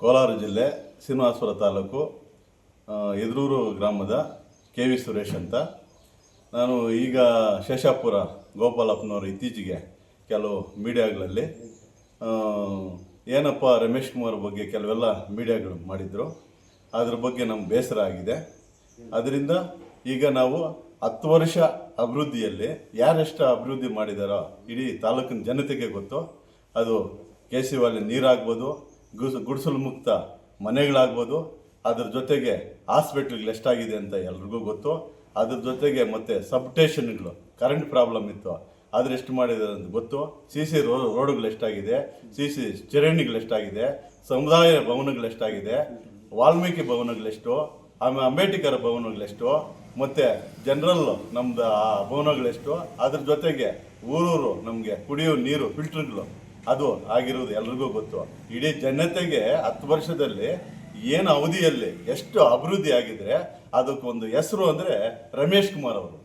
ಕೋಲಾರ ಜಿಲ್ಲೆ ಶ್ರೀನಿವಾಸಪುರ ತಾಲೂಕು ಎದುರೂರು ಗ್ರಾಮದ K V Suresh ಅಂತ. ನಾನು ಈಗ ಶೇಷಾಪುರ ಗೋಪಾಲಪ್ಪನವರು ಇತ್ತೀಚೆಗೆ ಕೆಲವು ಮೀಡಿಯಾಗಳಲ್ಲಿ ಏನಪ್ಪ ರಮೇಶ್ ಕುಮಾರ್ ಬಗ್ಗೆ ಕೆಲವೆಲ್ಲ ಮೀಡಿಯಾಗಳು ಮಾಡಿದರು. ಅದ್ರ ಬಗ್ಗೆ ನಮ್ಮ ಬೇಸರ ಆಗಿದೆ. ಅದರಿಂದ ಈಗ ನಾವು ಹತ್ತು ವರ್ಷ ಅಭಿವೃದ್ಧಿಯಲ್ಲಿ ಯಾರೆಷ್ಟು ಅಭಿವೃದ್ಧಿ ಮಾಡಿದಾರೋ ಇಡೀ ತಾಲೂಕಿನ ಜನತೆಗೆ ಗೊತ್ತು. ಅದು ಕೆ ಸಿ ವಾಲಿ ನೀರಾಗ್ಬೋದು ಗುಡಿಸಲು ಮುಕ್ತ ಮನೆಗಳಾಗ್ಬೋದು, ಅದ್ರ ಜೊತೆಗೆ ಹಾಸ್ಪಿಟ್ಲ್ಗಳು ಎಷ್ಟಾಗಿದೆ ಅಂತ ಎಲ್ರಿಗೂ ಗೊತ್ತು. ಅದ್ರ ಜೊತೆಗೆ ಮತ್ತೆ ಸಬ್ಟೇಷನ್ಗಳು ಕರೆಂಟ್ ಪ್ರಾಬ್ಲಮ್ ಇತ್ತು. ಆದ್ರೆ ಎಷ್ಟು ಮಾಡಿದ್ದಾರೆ ಅಂತ ಗೊತ್ತು. ಸಿ ಸಿ ರೋ ರೋಡ್ಗಳು ಎಷ್ಟಾಗಿದೆ? ಸಿ ಸಿ ಚರಂಡಿಗಳು ಎಷ್ಟಾಗಿದೆ? ಸಮುದಾಯ ಭವನಗಳು ಎಷ್ಟಾಗಿದೆ? ವಾಲ್ಮೀಕಿ ಭವನಗಳೆಷ್ಟು ಆಮೇಲೆ ಅಂಬೇಡ್ಕರ್ ಭವನಗಳೆಷ್ಟು ಮತ್ತೆ ಜನರಲ್ ನಮ್ದು ಆ ಭವನಗಳೆಷ್ಟು ಅದ್ರ ಜೊತೆಗೆ ಊರೂರು ನಮಗೆ ಕುಡಿಯೋ ನೀರು ಫಿಲ್ಟರ್ಗಳು ಅದು ಆಗಿರೋದು ಎಲ್ರಿಗೂ ಗೊತ್ತು. ಇಡೀ ಜನತೆಗೆ ಹತ್ತು ವರ್ಷದಲ್ಲಿ ಏನು ಅವಧಿಯಲ್ಲಿ ಎಷ್ಟು ಅಭಿವೃದ್ಧಿ ಆಗಿದ್ರೆ ಅದಕ್ಕೊಂದು ಹೆಸರು ಅಂದರೆ ರಮೇಶ್ ಕುಮಾರ್ ಅವರು.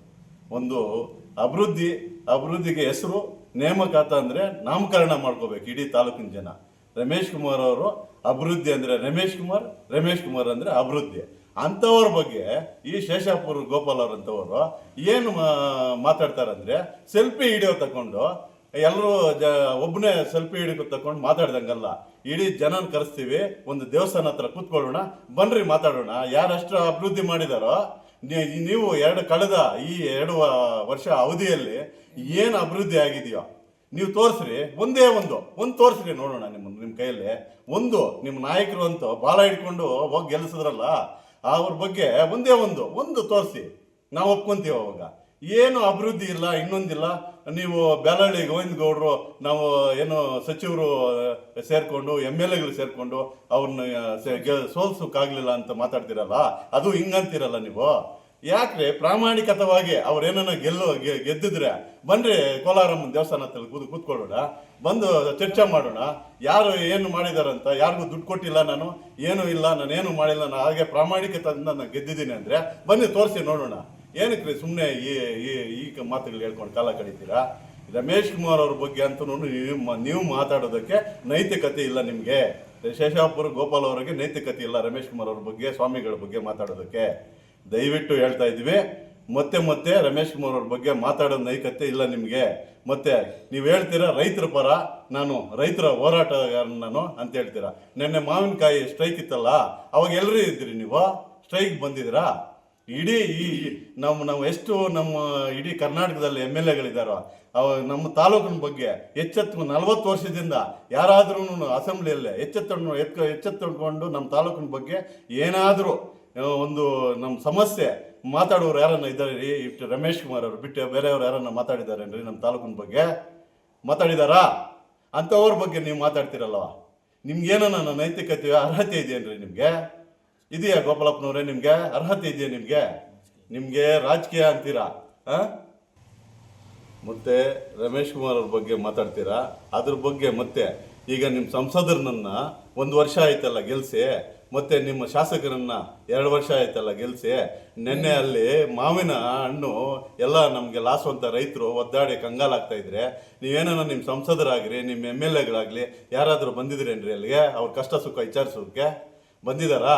ಒಂದು ಅಭಿವೃದ್ಧಿ, ಅಭಿವೃದ್ಧಿಗೆ ಹೆಸರು, ನೇಮಕಾತ ಅಂದರೆ ನಾಮಕರಣ ಮಾಡ್ಕೋಬೇಕು ಇಡೀ ತಾಲೂಕಿನ ಜನ. ರಮೇಶ್ ಕುಮಾರ್ ಅವರು ಅಭಿವೃದ್ಧಿ ಅಂದರೆ ರಮೇಶ್ ಕುಮಾರ್ ರಮೇಶ್ ಕುಮಾರ್ ಅಂದರೆ ಅಭಿವೃದ್ಧಿ. ಅಂಥವ್ರ ಬಗ್ಗೆ ಈ ಶೇಷಾಪುರ ಗೋಪಾಲ್ ಅವರಂಥವರು ಏನು ಮಾತಾಡ್ತಾರಂದ್ರೆ, ಸೆಲ್ಫಿ ಹಿಡಿಯೋ ತಗೊಂಡು ಎಲ್ಲರೂ ಜ ಒಬ್ಬನೇ ಸೆಲ್ಫಿ ಹಿಡಿದು ತಕೊಂಡು ಮಾತಾಡ್ದಂಗಲ್ಲ. ಇಡೀ ಜನನ ಕರೆಸ್ತೀವಿ, ಒಂದು ದೇವಸ್ಥಾನ ಹತ್ರ ಕೂತ್ಕೊಳ್ಳೋಣ, ಬನ್ರಿ ಮಾತಾಡೋಣ. ಯಾರಷ್ಟು ಅಭಿವೃದ್ಧಿ ಮಾಡಿದಾರೋ ನೀವು ಎರಡು ಕಳೆದ ಈ ಎರಡು ವರ್ಷ ಅವಧಿಯಲ್ಲಿ ಏನು ಅಭಿವೃದ್ಧಿ ಆಗಿದೆಯೋ, ನೀವು ತೋರಿಸ್ರಿ, ಒಂದೇ ಒಂದು ಒಂದು ತೋರಿಸ್ರಿ ನೋಡೋಣ ನಿಮ್ಮ ನಿಮ್ಮ ಕೈಯಲ್ಲಿ. ಒಂದು, ನಿಮ್ಮ ನಾಯಕರು ಅಂತೂ ಬಾಲ ಹಿಡ್ಕೊಂಡು ಹೋಗಿ ಗೆಲ್ಲಿಸಿದ್ರಲ್ಲ ಅವ್ರ ಬಗ್ಗೆ ಒಂದೇ ಒಂದು ಒಂದು ತೋರಿಸಿ. ನಾವು ಒಪ್ಕೊಂತೀವಿ ಅವಾಗ. ಏನು ಅಭಿವೃದ್ಧಿ ಇಲ್ಲ, ಇನ್ನೊಂದಿಲ್ಲ. ನೀವು ಬ್ಯಾಲಹಳ್ಳಿ ಗೋವಿಂದ ಗೌಡ್ರು, ನಾವು ಏನು ಸಚಿವರು ಸೇರಿಕೊಂಡು, ಎಂ ಎಲ್ ಎಗಳು ಸೇರಿಕೊಂಡು ಅವ್ರನ್ನ ಸೋಲ್ಸೋಕ್ಕಾಗಲಿಲ್ಲ ಅಂತ ಮಾತಾಡ್ತಿರಲ್ಲ, ಅದು ಹಿಂಗಂತಿರಲ್ಲ ನೀವು? ಯಾಕ್ರೆ ಪ್ರಾಮಾಣಿಕತವಾಗಿ ಅವ್ರೇನ ಗೆಲ್ಲು ಗೆದ್ದಿದ್ರೆ, ಬನ್ರಿ ಕೋಲಾರಮ್ಮನ ದೇವಸ್ಥಾನ ಹತ್ರ ಕೂತ್, ಕೂತ್ಕೊಳ್ಳೋಣ, ಬಂದು ಚರ್ಚೆ ಮಾಡೋಣ, ಯಾರು ಏನು ಮಾಡಿದಾರಂತ, ಯಾರಿಗೂ ದುಡ್ಡು ಕೊಟ್ಟಿಲ್ಲ ನಾನು, ಏನೂ ಇಲ್ಲ ನಾನು ಏನು ಮಾಡಿಲ್ಲ ನಾನು ಹಾಗೆ ಪ್ರಾಮಾಣಿಕತೆಯಿಂದ ನಾನು ಗೆದ್ದಿದ್ದೀನಿ ಅಂದ್ರೆ, ಬನ್ನಿ ತೋರಿಸಿ ನೋಡೋಣ. ಏನಕ್ಕೆ ಸುಮ್ಮನೆ ಈ ಈ ಈ ಮಾತುಗಳು ಹೇಳ್ಕೊಂಡು ಕಾಲ ಕಳೀತೀರಾ? ರಮೇಶ್ ಕುಮಾರ್ ಅವ್ರ ಬಗ್ಗೆ ಅಂತೂ ನೀವು ನೀವು ಮಾತಾಡೋದಕ್ಕೆ ನೈತಿಕತೆ ಇಲ್ಲ ನಿಮಗೆ. ಶೇಷಾಪುರ ಗೋಪಾಲ್ ಅವರಿಗೆ ನೈತಿಕತೆ ಇಲ್ಲ ರಮೇಶ್ ಕುಮಾರ್ ಅವ್ರ ಬಗ್ಗೆ, ಸ್ವಾಮಿಗಳ ಬಗ್ಗೆ ಮಾತಾಡೋದಕ್ಕೆ. ದಯವಿಟ್ಟು ಹೇಳ್ತಾ ಇದ್ವಿ ಮತ್ತೆ ಮತ್ತೆ ರಮೇಶ್ ಕುಮಾರ್ ಅವ್ರ ಬಗ್ಗೆ ಮಾತಾಡೋ ನೈತಿಕತೆ ಇಲ್ಲ ನಿಮಗೆ. ಮತ್ತೆ ನೀವು ಹೇಳ್ತೀರಾ ರೈತರ ಪರ, ನಾನು ರೈತರ ಹೋರಾಟ ನಾನು ಅಂತ ಹೇಳ್ತೀರಾ? ನಿನ್ನೆ ಮಾವಿನಕಾಯಿ ಸ್ಟ್ರೈಕ್ ಇತ್ತಲ್ಲ, ಅವಾಗ ಎಲ್ಲರೂ ಇದ್ದೀರಿ ನೀವು? ಸ್ಟ್ರೈಕ್ ಬಂದಿದ್ದೀರಾ? ಇಡೀ ಈ ನಮ್ಮ ನಾವು ಎಷ್ಟು ನಮ್ಮ ಇಡೀ ಕರ್ನಾಟಕದಲ್ಲಿ ಎಂ ಎಲ್ ಎಗಳಿದ್ದಾರೋ, ಅವ ನಮ್ಮ ತಾಲೂಕಿನ ಬಗ್ಗೆ ಎಚ್ಚೆತ್ತು ನಲವತ್ತು ವರ್ಷದಿಂದ ಯಾರಾದ್ರೂ ಅಸೆಂಬ್ಲಿಯಲ್ಲೇ ಎಚ್ಚೆತ್ತು ಎತ್ಕ, ಎಚ್ಚೆತ್ತುಕೊಂಡು ನಮ್ಮ ತಾಲೂಕಿನ ಬಗ್ಗೆ ಏನಾದರೂ ಒಂದು ನಮ್ಮ ಸಮಸ್ಯೆ ಮಾತಾಡೋರು ಯಾರನ್ನ ಇದ್ದಾರೆ ರೀ? ಇಟ್ಟು ರಮೇಶ್ ಕುಮಾರ್ ಅವರು ಬಿಟ್ಟು ಬೇರೆಯವ್ರು ಯಾರನ್ನ ಮಾತಾಡಿದಾರೇನ್ರಿ ನಮ್ಮ ತಾಲೂಕಿನ ಬಗ್ಗೆ ಮಾತಾಡಿದಾರಾ? ಅಂಥವ್ರ ಬಗ್ಗೆ ನೀವು ಮಾತಾಡ್ತಿರಲ್ವ? ನಿಮ್ಗೇನೋ ನನ್ನ ನೈತಿಕತೆ ಅರ್ಹತೆ ಇದೆಯೇನ್ರಿ ನಿಮಗೆ? ಇದೆಯಾ ಗೋಪಾಲಪ್ಪನವ್ರೆ ನಿಮಗೆ? ಅರ್ಹತೆ ಇದೆಯಾ ನಿಮಗೆ? ನಿಮಗೆ ರಾಜಕೀಯ ಅಂತೀರಾ? ಮತ್ತೆ ರಮೇಶ್ ಕುಮಾರ್ ಅವ್ರ ಬಗ್ಗೆ ಮಾತಾಡ್ತೀರಾ? ಅದ್ರ ಬಗ್ಗೆ ಮತ್ತೆ ಈಗ ನಿಮ್ಮ ಸಂಸದರನ್ನ ಒಂದು ವರ್ಷ ಆಯ್ತಲ್ಲ ಗೆಲ್ಸಿ, ಮತ್ತೆ ನಿಮ್ಮ ಶಾಸಕರನ್ನ ಎರಡು ವರ್ಷ ಆಯ್ತಲ್ಲ ಗೆಲ್ಸಿ, ನಿನ್ನೆ ಅಲ್ಲಿ ಮಾವಿನ ಹಣ್ಣು ಎಲ್ಲ ನಮಗೆ ಅಂತ ರೈತರು ಒದ್ದಾಡಿ ಕಂಗಾಲಾಗ್ತಾ ಇದ್ರೆ ನೀವೇನೋ ನಿಮ್ಮ ಸಂಸದರಾಗ್ರಿ ನಿಮ್ಮ ಎಂ ಎಲ್ ಎಗಳಾಗ್ಲಿ, ಯಾರಾದರೂ ಬಂದಿದ್ರೇನ್ರಿ ಅಲ್ಲಿಗೆ? ಅವ್ರ ಕಷ್ಟ ಸುಖ ವಿಚಾರಿಸೋಕೆ? ಬಂದಿದಾರಾ?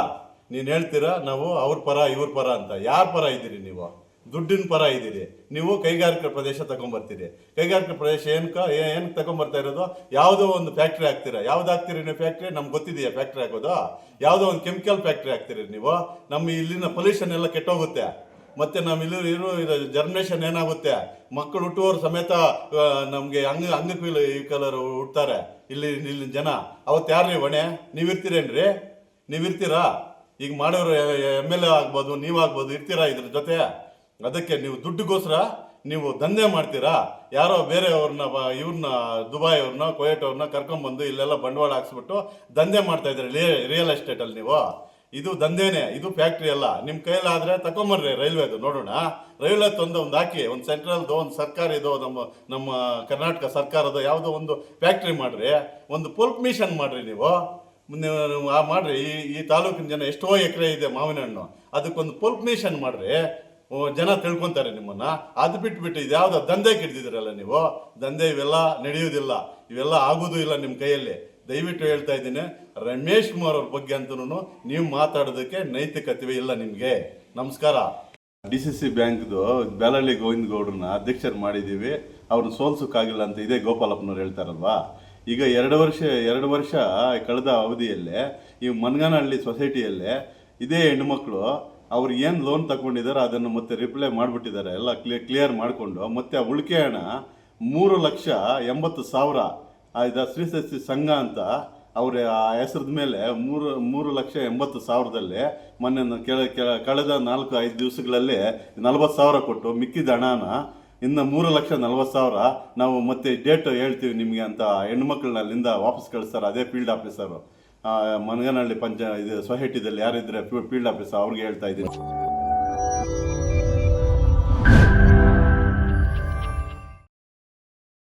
ನೀನು ಹೇಳ್ತೀರಾ, ನಾವು ಅವ್ರ ಪರ, ಇವ್ರ ಪರ ಅಂತ. ಯಾರ ಪರ ಇದ್ದೀರಿ ನೀವು? ದುಡ್ಡಿನ ಪರ ಇದ್ದೀರಿ. ನೀವು ಕೈಗಾರಿಕಾ ಪ್ರದೇಶ ತಗೊಂಬರ್ತೀರಿ. ಕೈಗಾರಿಕಾ ಪ್ರದೇಶ ಏನಕ್ಕ ಏನು ತಗೊಂಬರ್ತಾ ಇರೋದು? ಯಾವುದೋ ಒಂದು ಫ್ಯಾಕ್ಟ್ರಿ ಹಾಕ್ತೀರಾ? ಯಾವ್ದು ಹಾಕ್ತೀರಿ ನೀವು ಫ್ಯಾಕ್ಟ್ರಿ? ನಮ್ಗೆ ಗೊತ್ತಿದೆಯಾ ಫ್ಯಾಕ್ಟ್ರಿ ಹಾಕೋದು? ಯಾವುದೋ ಒಂದು ಕೆಮಿಕಲ್ ಫ್ಯಾಕ್ಟ್ರಿ ಹಾಕ್ತೀರಿ ನೀವು? ನಮ್ಮ ಇಲ್ಲಿನ ಪೊಲ್ಯೂಷನ್ ಎಲ್ಲ ಕೆಟ್ಟೋಗುತ್ತೆ. ಮತ್ತೆ ನಮ್ಮ ಇಲ್ಲಿ ಜರ್ಮಿನೇಷನ್ ಏನಾಗುತ್ತೆ? ಮಕ್ಕಳು ಹುಟ್ಟುವವರು ಸಮೇತ ನಮಗೆ ಅಂಗ ಈ ಕಲರ್ ಹುಡ್ತಾರೆ ಇಲ್ಲಿ, ಇಲ್ಲಿನ ಜನ. ಅವತ್ತು ನೀವು ಹೊಣೆ? ನೀವಿರ್ತೀರೇನ್ರಿ? ನೀವಿರ್ತೀರಾ? ಈಗ ಮಾಡೋರು ಎಂ ಎಲ್ ಎ ಆಗ್ಬೋದು ನೀವಾಗ್ಬೋದು ಇರ್ತೀರಾ ಇದ್ರ ಜೊತೆ? ಅದಕ್ಕೆ ನೀವು ದುಡ್ಡುಗೋಸ್ಕರ ನೀವು ದಂಧೆ ಮಾಡ್ತೀರಾ? ಯಾರೋ ಬೇರೆಯವ್ರನ್ನ ಇವ್ರನ್ನ ದುಬೈ ಅವ್ರನ್ನ ಕೊಯೇಟ್ ಅವ್ರನ್ನ ಕರ್ಕೊಂಬಂದು ಇಲ್ಲೆಲ್ಲ ಬಂಡವಾಳ ಹಾಕ್ಸ್ಬಿಟ್ಟು ದಂಧೆ ಮಾಡ್ತಾ ಇದ್ದೀರಿ ರಿಯಲ್ ಎಸ್ಟೇಟಲ್ಲಿ ನೀವು. ಇದು ದಂಧೆನೇ, ಇದು ಫ್ಯಾಕ್ಟ್ರಿ ಅಲ್ಲ. ನಿಮ್ಮ ಕೈಲಾದ್ರೆ ತಗೊಂಬರ್ರಿ ರೈಲ್ವೆದು, ನೋಡೋಣ. ರೈಲ್ವೆ ತಂದು ಒಂದು ಹಾಕಿ, ಒಂದು ಸೆಂಟ್ರಲ್ದು ಒಂದು ಸರ್ಕಾರಿದು, ನಮ್ಮ ನಮ್ಮ ಕರ್ನಾಟಕ ಸರ್ಕಾರದ ಯಾವುದೋ ಒಂದು ಫ್ಯಾಕ್ಟ್ರಿ ಮಾಡಿರಿ. ಒಂದು ಪೊಲ್ಪ್ ಮಿಷನ್ ಮಾಡಿರಿ ನೀವು. ನೀವು ಆ ಮಾಡ್ರಿ, ಈ ಈ ತಾಲೂಕಿನ ಜನ ಎಷ್ಟೋ ಎಕರೆ ಇದೆ ಮಾವಿನ ಹಣ್ಣು ಅದಕ್ಕೊಂದು ಪುಲ್ಪ್ ಮಿಷನ್ ಮಾಡ್ರಿ ಜನ ತಿಳ್ಕೊಂತಾರೆ ನಿಮ್ಮನ್ನ. ಅದು ಬಿಟ್ಬಿಟ್ಟು ಇದು ಯಾವ್ದೋ ದಂಧೆ ನೀವು. ದಂಧೆ ಇವೆಲ್ಲ ನಡೆಯುವುದಿಲ್ಲ. ಇವೆಲ್ಲ ಆಗುವುದೂ ಇಲ್ಲ ನಿಮ್ಮ ಕೈಯಲ್ಲಿ. ದಯವಿಟ್ಟು ಹೇಳ್ತಾ ಇದ್ದೀನಿ, ರಮೇಶ್ ಕುಮಾರ್ ಅವ್ರ ಬಗ್ಗೆ ಅಂತೂ ನೀವು ಮಾತಾಡೋದಕ್ಕೆ ನೈತಿಕತೆ ಇಲ್ಲ ನಿಮಗೆ. ನಮಸ್ಕಾರ. ಡಿ ಸಿ ಸಿ ಬ್ಯಾಂಕ್ದು ಬ್ಯಾಲಳ್ಳಿ ಗೋವಿಂದ ಗೌಡ್ರನ್ನ ಅಧ್ಯಕ್ಷರು ಮಾಡಿದ್ದೀವಿ. ಅವ್ರನ್ನ ಸೋಲ್ಸೋಕ್ಕಾಗಿಲ್ಲ ಅಂತ ಇದೇ ಗೋಪಾಲಪ್ಪನವ್ರು ಹೇಳ್ತಾರಲ್ವಾ? ಈಗ ಎರಡು ವರ್ಷ ಎರಡು ವರ್ಷ ಕಳೆದ ಅವಧಿಯಲ್ಲೇ, ಈ ಮನ್ಗನಹಳ್ಳಿ ಸೊಸೈಟಿಯಲ್ಲೇ ಇದೇ ಹೆಣ್ಮಕ್ಳು ಅವ್ರು ಏನು ಲೋನ್ ತಗೊಂಡಿದ್ದಾರೆ ಅದನ್ನು ಮತ್ತೆ ರಿಪ್ಲೈ ಮಾಡಿಬಿಟ್ಟಿದ್ದಾರೆ. ಎಲ್ಲ ಕ್ಲಿಯರ್ ಕ್ಲಿಯರ್ ಮಾಡಿಕೊಂಡು, ಮತ್ತೆ ಆ ಉಳಿಕೆ ಹಣ ಮೂರು ಲಕ್ಷ ಎಂಬತ್ತು ಸಾವಿರ ಇದು ಶ್ರೀ ಸಸ್ಯ ಸಂಘ ಅಂತ ಅವರ ಹೆಸರದ ಮೇಲೆ ಮೂರು ಮೂರು ಲಕ್ಷ ಎಂಬತ್ತು ಸಾವಿರದಲ್ಲಿ ಮೊನ್ನೆ ಕೆಳ- ಕಳೆದ ನಾಲ್ಕು, ಐದು ದಿವಸಗಳಲ್ಲಿ ನಲ್ವತ್ತು ಸಾವಿರ ಕೊಟ್ಟು ಮಿಕ್ಕಿದ ಹಣನ ಇನ್ನು ಮೂರು ಲಕ್ಷ ನಲ್ವತ್ತು ಸಾವಿರ ನಾವು ಮತ್ತೆ ಡೇಟ್ ಹೇಳ್ತೀವಿ ನಿಮಗೆ ಅಂತ ಹೆಣ್ಮಕ್ಳನ್ನ ಅಲ್ಲಿಂದ ವಾಪಸ್ ಕಳಿಸ್ತಾರೆ ಅದೇ ಫೀಲ್ಡ್ ಆಫೀಸರು ಮನಗನಹಳ್ಳಿ ಪಂಚ ಇದು ಸೊಸೈಟಿದಲ್ಲಿ ಯಾರಿದ್ರೆ ಫೀಲ್ಡ್ ಆಫೀಸರ್ ಅವ್ರಿಗೆ ಹೇಳ್ತಾ ಇದ್ದೀನಿ.